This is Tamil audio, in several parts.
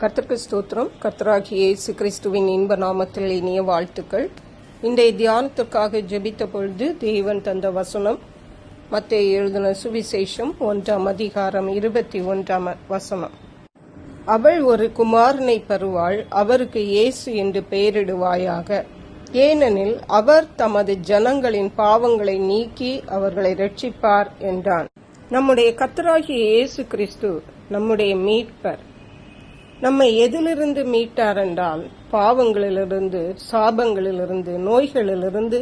கர்த்தருக்கு ஸ்தோத்திரம். கர்த்தராகி இயேசு கிறிஸ்துவின் இன்ப நாமத்தில் இனிய வாழ்த்துக்கள். இன்றைய தியானத்திற்காக ஜெபித்த பொழுது தேவன் தந்த வசனம் மத்திய எழுதின சுவிசேஷம் ஒன்றாம் அதிகாரம் இருபத்தி ஒன்றாம் வசனம். அவள் ஒரு குமாரனை பருவாள் அவருக்கு இயேசு என்று பெயரிடுவாயாக. ஏனெனில் அவர் தமது ஜனங்களின் பாவங்களை நீக்கி அவர்களை ரட்சிப்பார் என்றான். நம்முடைய கத்தராகிய இயேசு கிறிஸ்து நம்முடைய மீட்பர். நம்மை எதிலிருந்து மீட்டார் என்றால் பாவங்களிலிருந்து சாபங்களிலிருந்து நோய்களிலிருந்து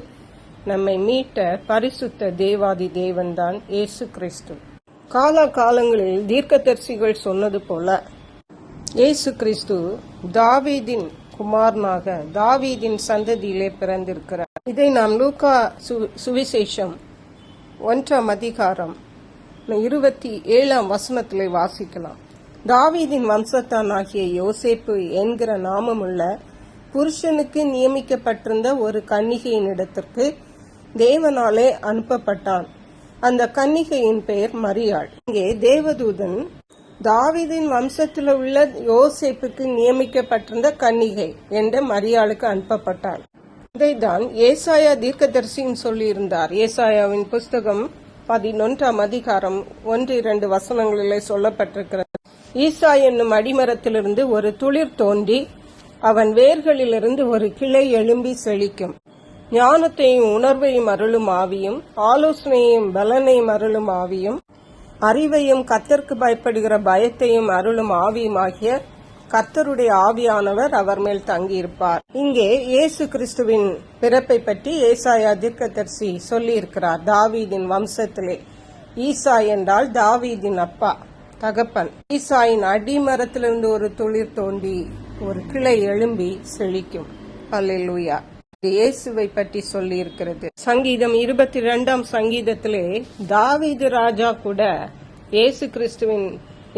நம்மை மீட்ட பரிசுத்த தேவாதி தேவன்தான் இயேசு கிறிஸ்து. காலா காலங்களில் தீர்க்கதரிசிகள் சொன்னது போல இயேசு கிறிஸ்து தாவீதின் குமாரனாக தாவீதின் சந்ததியிலே பிறந்திருக்கிறார். இதை நாம் லூகா சுவிசேஷம் ஒன்றாம் அதிகாரம் இருபத்தி ஏழாம் வசனத்திலே வாசிக்கலாம். தாவீதின் வம்சத்தானாகிய யோசேப்பு என்கிற நாமமுள்ள புருஷனுக்கு நியமிக்கப்பட்டிருந்த ஒரு கன்னிகையின் இடத்திற்கு தேவனாலே அனுப்பப்பட்டான். அந்த கன்னிகையின் பெயர் மரியாள். இங்கே தேவதூதன் தாவிதின் வம்சத்தில் உள்ள யோசேப்புக்கு நியமிக்கப்பட்டிருந்த கன்னிகை என்ற மரியாளுக்கு அனுப்பப்பட்டான். இதைதான் ஏசாயா தீர்க்கதரிசியும் சொல்லியிருந்தார். ஏசாயாவின் புஸ்தகம் பதினொன்றாம் அதிகாரம் ஒன்று இரண்டு வசனங்களிலே சொல்லப்பட்டிருக்கிறது. ஈசா என்னும் அடிமரத்திலிருந்து ஒரு துளிர் தோன்றி அவன் வேர்களிலிருந்து ஒரு கிளை எழும்பி செழிக்கும். ஞானத்தையும் உணர்வையும் அருளும் ஆவியும் ஆலோசனையும் பலனையும் அருளும் ஆவியும் அறிவையும் கத்தர்க்கு பயப்படுகிற பயத்தையும் அருளும் ஆவியும் ஆகிய கர்த்தருடைய ஆவியானவர் அவர் மேல் தங்கியிருப்பார். இங்கே இயேசு கிறிஸ்துவின் பிறப்பை பற்றி ஏசாயா தீர்க்கதர்சி சொல்லியிருக்கிறார். தாவீதின் வம்சத்திலே. ஈசா என்றால் தாவீதின் அப்பா. தகப்பன். ஈசாயின் அடிமரத்திலிருந்து ஒரு துளிர் தோண்டி ஒரு கிளை எழும்பி செழிக்கும். அல்லேலூயா. இது இயேசுவை பற்றி சொல்லி இருக்கிறது சங்கீதம் இருபத்தி இரண்டாம் சங்கீதத்திலே தாவீது ராஜா கூட இயேசு கிறிஸ்துவின்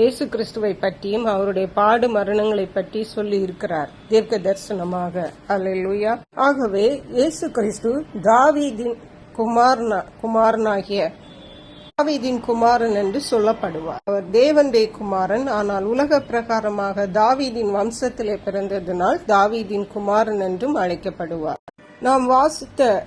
இயேசு கிறிஸ்துவை பற்றியும் அவருடைய பாடு மரணங்களை பற்றி சொல்லி இருக்கிறார் தீர்க்க தரிசனமாக. அல்லேலூயா. ஆகவே இயேசு கிறிஸ்து தாவீதின் குமாரனா குமாரனாகிய தாவீதின் குமாரன் என்று சொல்லப்படுவார். அவர் தேவனுடைய குமாரன். ஆனால் உலக பிரகாரமாக தாவீதின் வம்சத்திலே பிறந்ததினால் தாவீதின் குமாரன் என்றும் அழைக்கப்படுவார். நாம் வாசித்த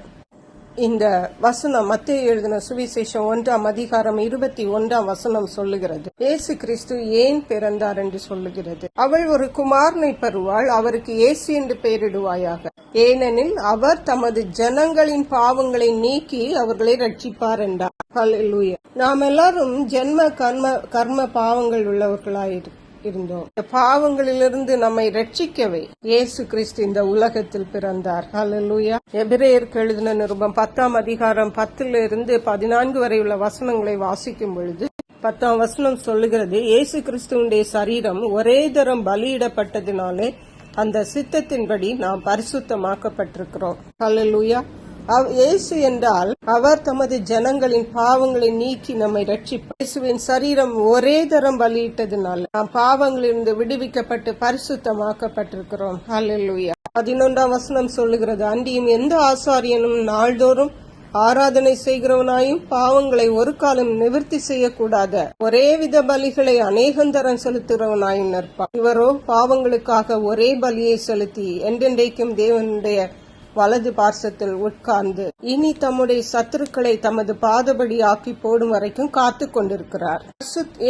இந்த வசனம் மத்திய எழுதின சுவிசேஷம் ஒன்றாம் அதிகாரம் இருபத்தி ஒன்றாம் வசனம் சொல்லுகிறது. ஏசு கிறிஸ்து ஏன் பிறந்தார் என்று சொல்லுகிறது. அவள் ஒரு குமாரனை பெறுவாள். அவருக்கு ஏசு என்று பெயரிடுவாயாக. ஏனெனில் அவர் தமது ஜனங்களின் பாவங்களை நீக்கி அவர்களை ரட்சிப்பார் என்றார். ஹalleluya. நாம் எல்லாரும் ஜென்ம கர்ம கர்ம பாவங்கள் உள்ளவர்களாய் இருந்தோம். இந்த பாவங்களிலிருந்து நம்மை ரட்சிக்கவே இயேசு கிறிஸ்து இந்த உலகத்தில் பிறந்தார். ஹalleluya எபிரேயருக்கு எழுதின நிருபம் பத்தாம் அதிகாரம் பத்துல இருந்து பதினான்கு வரை உள்ள வசனங்களை வாசிக்கும் பொழுது பத்தாம் வசனம் சொல்லுகிறது இயேசு கிறிஸ்துவனுடைய சரீரம் ஒரே தரம் பலியிடப்பட்டதினாலே அந்த சித்தத்தின்படி நாம் பரிசுத்தமாக்கப்பட்டிருக்கிறோம். ஹalleluya. அவ்- இயேசு என்றால் அவர் தமது ஜனங்களின் பாவங்களை நீக்கி நம்மை ரட்சிப்பார் இயேசுவின் சரீரம் ஒரே தரம் பலியிட்டதுனால நாம் பாவங்களிலிருந்து விடுவிக்கப்பட்டு பரிசுத்தமாக்கப்பட்டிருக்கிறோம். ஹalleluya. பதினொன்றாம் வசனம் சொல்லுகிறது அன்றியும் எந்த ஆசாரியனும் நாள்தோறும் ஆராதனை செய்கிறவனாயும் பாவங்களை ஒரு காலம் நிவர்த்தி செய்யக்கூடாத. ஒரே வித பலிகளை அநேகந்தரம் செலுத்துகிறவனாயும் நிற்பான். இவரோ பாவங்களுக்காக ஒரே பலியை செலுத்தி என்றென்றைக்கும் தேவனுடைய வலது பார்சத்தில் உட்கார்ந்து இனி தம்முடைய சத்துருக்களை தமது பாதபடி ஆக்கி போடும் வரைக்கும் காத்து கொண்டிருக்கிறார்.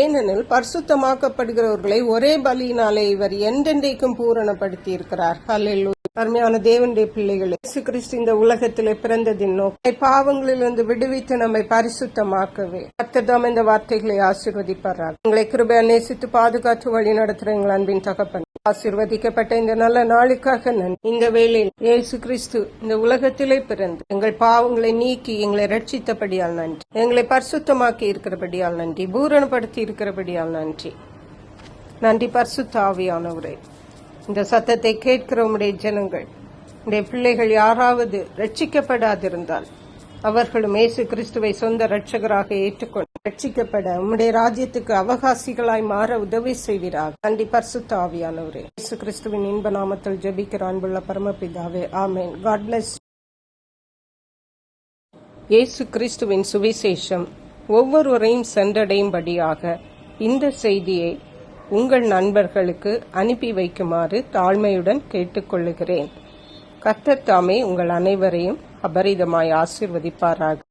ஏனெனில் பரிசுத்தமாக்கப்படுகிறவர்களை ஒரே பலியினாலே இவர் என்றென்றைக்கும் பூரணப்படுத்தி இருக்கிறார் ஹalleluya. அருமையான தேவனுடைய பிள்ளைகளே இயேசு கிறிஸ்து இந்த உலகத்திலே பிறந்ததின் நோக்கை பாவங்களிலிருந்து விடுவித்து நம்மை பரிசுத்தமாக்கவே. கர்த்தர்தாம் இந்த வார்த்தைகளை ஆசீர்வதிப்பார்கள் உங்களை கிருபையா நேசித்து பாதுகாத்து வழி நடத்துற எங்கள் அன்பின் தகப்பன் ஆசிர்வதிக்கப்பட்ட இந்த நல்ல நாளுக்காக நன்றி. இந்த வேளையில் இயேசு கிறிஸ்து இந்த உலகத்திலே பிறந்து எங்கள் பாவங்களை நீக்கி எங்களை ரட்சித்தபடியால் நன்றி. எங்களை பரிசுத்தமாக்கி இருக்கிறபடியால் நன்றி. பூரணப்படுத்தி இருக்கிறபடியால் நன்றி. நன்றி பரிசுத்தாவியானவரே இந்த சத்தத்தை கேட்கிற உடைய ஜனங்கள். உடைய பிள்ளைகள் யாராவது ரட்சிக்கப்படாதிருந்தால் அவர்களும் இயேசு கிறிஸ்துவை சொந்த ரட்சகராக ஏற்றுக்கொண்டு ரட்சிக்கப்பட உம்முடைய ராஜ்யத்துக்கு அவகாசிகளாய் மாற உதவி செய்வீராக. நன்றி பர்சுத்த ஆவியானவரே. இயேசு கிறிஸ்துவின் இன்ப நாமத்தில் ஜெபிக்கிற அன்புள்ள பரமபிதாவே ஆமேன். காட் பிளஸ் இயேசு கிறிஸ்துவின் சுவிசேஷம் ஒவ்வொருவரையும் சென்றடையும்படியாக இந்த செய்தியை உங்கள் நண்பர்களுக்கு அனுப்பி வைக்குமாறு தாழ்மையுடன் கேட்டுக்கொள்ளுகிறேன். கத்தத்தாமே தாமே உங்கள் அனைவரையும் அபரிதமாய் ஆசிர்வதிப்பாராக.